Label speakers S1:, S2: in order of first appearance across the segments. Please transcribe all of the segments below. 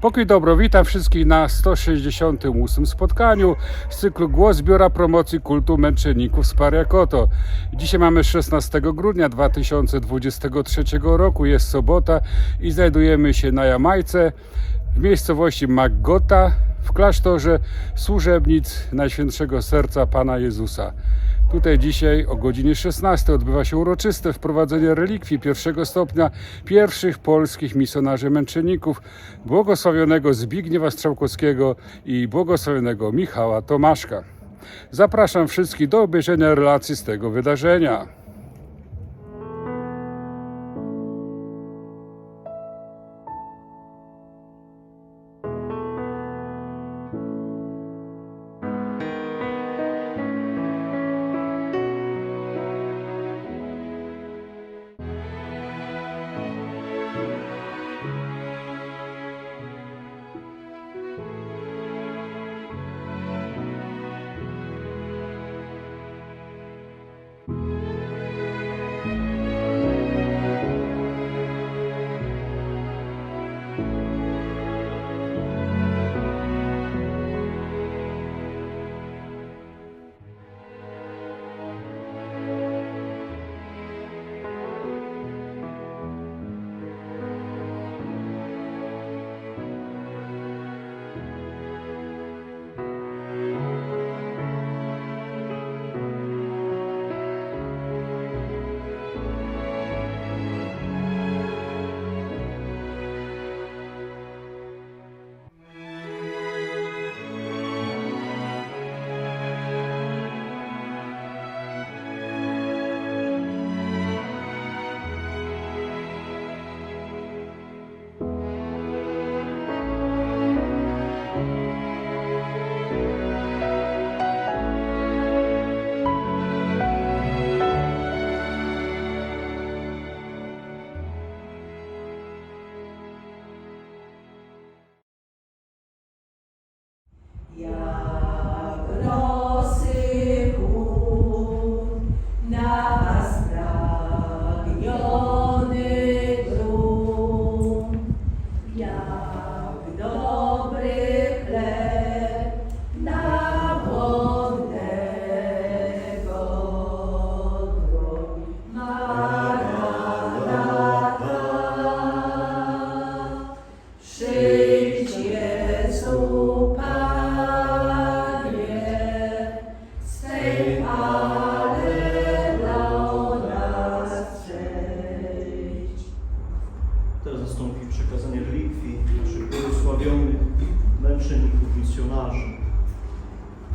S1: Pokój dobro, witam wszystkich na 168 spotkaniu z cyklu Głos Biura Promocji Kultu Męczenników z Pariakoto. Dzisiaj mamy 16 grudnia 2023 roku, jest sobota i znajdujemy się na Jamajce w miejscowości Maggota w klasztorze służebnic Najświętszego Serca Pana Jezusa. Tutaj dzisiaj o godzinie 16 odbywa się uroczyste wprowadzenie relikwii pierwszego stopnia pierwszych polskich misjonarzy męczenników, błogosławionego Zbigniewa Strzałkowskiego i błogosławionego Michała Tomaszka. Zapraszam wszystkich do obejrzenia relacji z tego wydarzenia.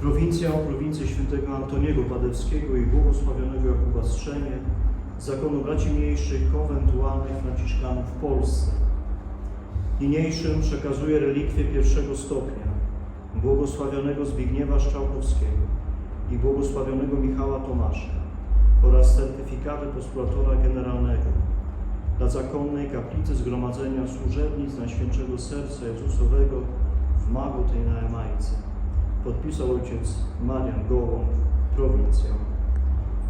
S2: Prowincja o świętego Antoniego Padewskiego i błogosławionego Jakuba Strzemie, zakonu braci mniejszych konwentualnych franciszkanów w Polsce. Niniejszym przekazuje relikwie pierwszego stopnia błogosławionego Zbigniewa Szczałkowskiego i błogosławionego Michała Tomaszka oraz certyfikaty postulatora generalnego dla zakonnej kaplicy Zgromadzenia Służebnic Najświętszego Serca Jezusowego w Magotej na Jamajce. Podpisał ojciec Marian Gołąb, prowincja.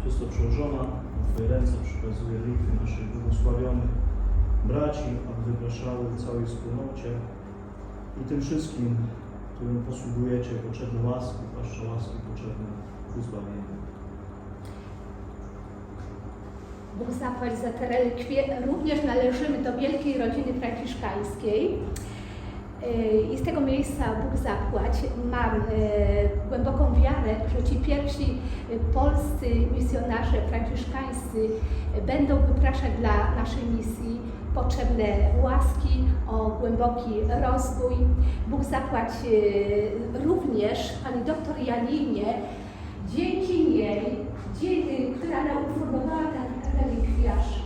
S2: Przez to przełożona na Twoje ręce przekazuje relikwy naszych błogosławionych braci, aby wypraszały w całej wspólnocie i tym wszystkim, którym posługujecie potrzebne łaski, zwłaszcza łaski potrzebne ku.
S3: Bóg zapłać za te relikwie. Również należymy do wielkiej rodziny franciszkańskiej. Yy, I z tego miejsca Bóg zapłać. Mam yy, głęboką wiarę, że ci pierwsi yy, polscy misjonarze franciszkańscy yy, będą wypraszać dla naszej misji potrzebne łaski o głęboki rozwój. Bóg zapłać yy, również pani doktor Janinie, dzięki niej, dzięki, która nam uformowała ten relikwiarz,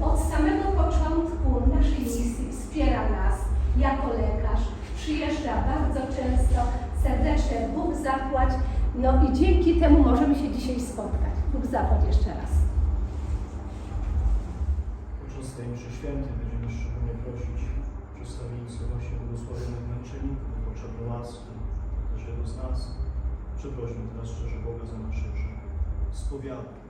S3: e, od samego początku naszej misji wspiera nas jako lekarz. Przyjeżdża bardzo często, serdecznie Bóg zapłać. No i dzięki temu możemy się dzisiaj spotkać. Bóg zapłać jeszcze raz.
S2: Podczas tej mszy świętej będziemy szczególnie prosić przedstawieńców właśnie błogosławionych męczenników potrzebne łaski każdego z nas. Przeprośmy teraz szczerze Boga za nasze grzechy. Spowiadaj.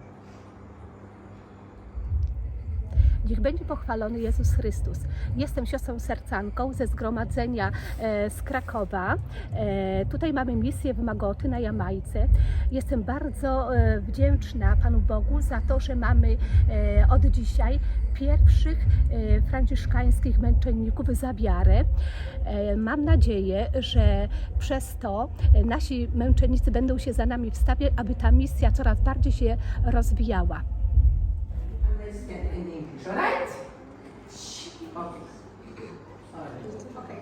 S3: Niech będzie pochwalony Jezus Chrystus. Jestem siostrą sercanką ze zgromadzenia e, z Krakowa. E, tutaj mamy misję w Magoty na Jamajce. Jestem bardzo e, wdzięczna Panu Bogu za to, że mamy od dzisiaj pierwszych franciszkańskich męczenników za wiarę. Mam nadzieję, że przez to nasi męczennicy będą się za nami wstawiać, aby ta misja coraz bardziej się rozwijała.
S4: Understand in English, all right? Okay.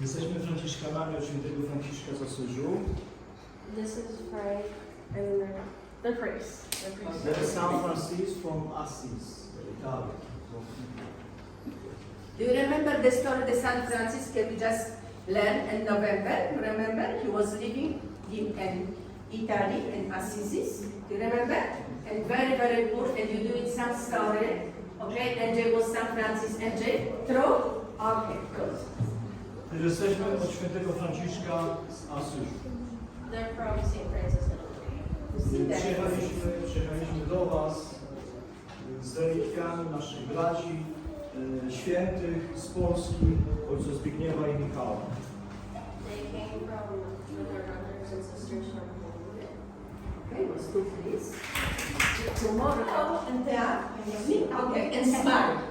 S2: Jesteśmy Franciszkanami od świętego Franciszka z Asyżu.
S5: This is Frank and the, the priest. The priest.
S2: There is San Francis from Assis, Italy.
S4: Do you remember the story of San Francisco we just learned in November? You remember? He was living in, in Italy, in Assisi. Do you remember? And very, very poor, and you do it some story. Okay, and there was San Francis and Jay. True? Okay, good.
S2: Też jesteśmy od świętego Franciszka z Asyżu.
S5: They're from St. Francis?
S2: Przyjechaliśmy, przyjechaliśmy do Was e, z relikwiami naszych braci, e, świętych z Polski, ojców Zbigniewa i Michała.
S5: They came from with their brothers and sisters from.
S4: Okay, was two please. Tomorrow and there. Okay, and smile.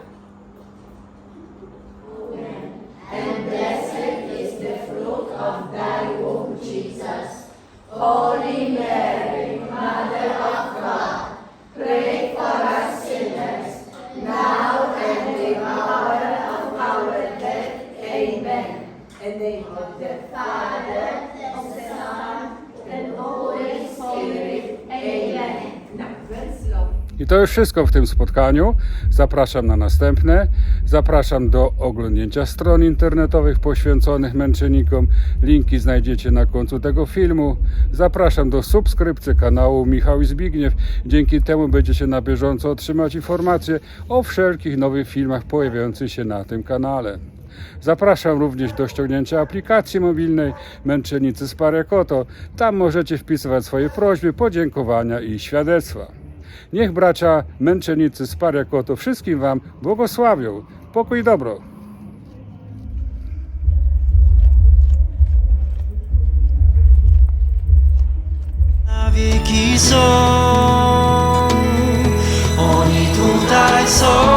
S1: I to już wszystko w tym spotkaniu. Zapraszam na następne. Zapraszam do oglądnięcia stron internetowych poświęconych męczennikom. Linki znajdziecie na końcu tego filmu. Zapraszam do subskrypcji kanału Michał i Zbigniew. Dzięki temu będziecie na bieżąco otrzymać informacje o wszelkich nowych filmach pojawiających się na tym kanale. Zapraszam również do ściągnięcia aplikacji mobilnej Męczennicy z Parekoto. Tam możecie wpisywać swoje prośby, podziękowania i świadectwa. Niech bracia męczennicy z Parekoto wszystkim Wam błogosławią. Pokój i dobro.
S6: na wieki są. Oni tutaj są